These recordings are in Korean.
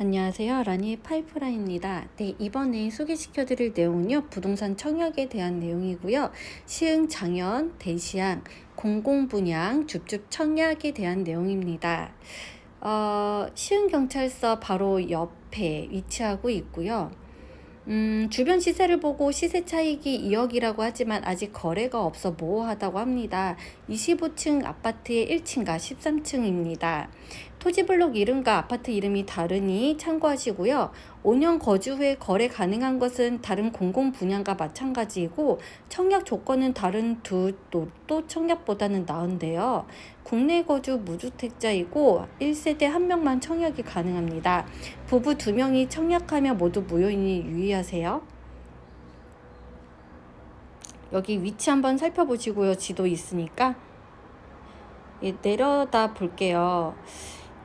안녕하세요. 라니의 파이프라인입니다. 네, 이번에 소개시켜 드릴 내용은요. 부동산 청약에 대한 내용이고요. 시흥 장현 대시양 공공분양 줍줍 청약에 대한 내용입니다. 어, 시흥 경찰서 바로 옆에 위치하고 있고요. 음, 주변 시세를 보고 시세 차익이 2억이라고 하지만 아직 거래가 없어 모호하다고 합니다. 25층 아파트의 1층과 13층입니다. 토지블록 이름과 아파트 이름이 다르니 참고하시고요. 5년 거주 후에 거래 가능한 것은 다른 공공 분양과 마찬가지이고 청약 조건은 다른 두 또 청약보다는 나은데요. 국내 거주 무주택자이고 1세대 한 명만 청약이 가능합니다. 부부 두 명이 청약하면 모두 무효이니 유의하세요. 여기 위치 한번 살펴보시고요. 지도 있으니까 예, 내려다 볼게요.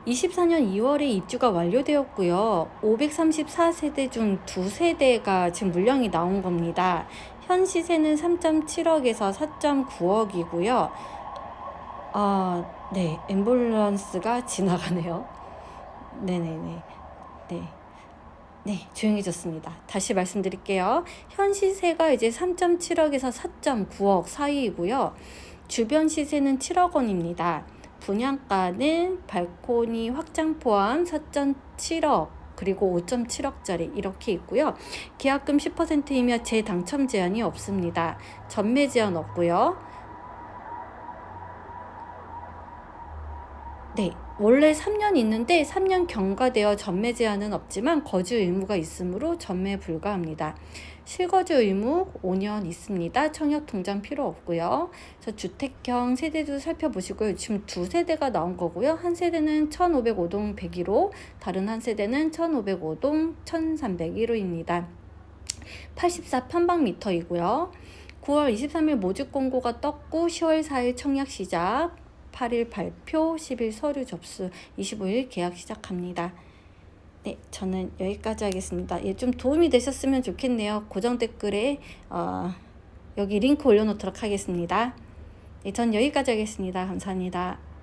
24년 2월에 입주가 완료되었고요. 534세대 중 두 세대가 지금 물량이 나온 겁니다. 현 시세는 3.7억에서 4.9억이고요. 아, 네, 앰뷸런스가 지나가네요. 네네네. 네. 네, 조용해졌습니다. 다시 말씀드릴게요. 현 시세가 이제 3.7억에서 4.9억 사이이고요. 주변 시세는 7억 원입니다. 분양가는 발코니 확장 포함 4.7억 그리고 5.7억짜리 이렇게 있고요. 계약금 10%이며 재당첨 제한이 없습니다. 전매 제한 없고요. 네, 원래 3년 있는데 3년 경과되어 전매 제한은 없지만 거주 의무가 있으므로 전매 불가합니다. 실거주 의무 5년 있습니다. 청약 통장 필요 없고요. 저 주택형 세대도 살펴보시고요. 지금 두 세대가 나온 거고요. 한 세대는 1505동 101호, 다른 한 세대는 1505동 1301호입니다. 84 편방미터이고요. 9월 23일 모집 공고가 떴고 10월 4일 청약 시작, 8일 발표, 10일 서류 접수, 25일 계약 시작합니다. 네, 저는 여기까지 하겠습니다. 예, 좀 도움이 되셨으면 좋겠네요. 고정 댓글에 어, 여기 링크 올려놓도록 하겠습니다. 네, 전 여기까지 하겠습니다. 감사합니다.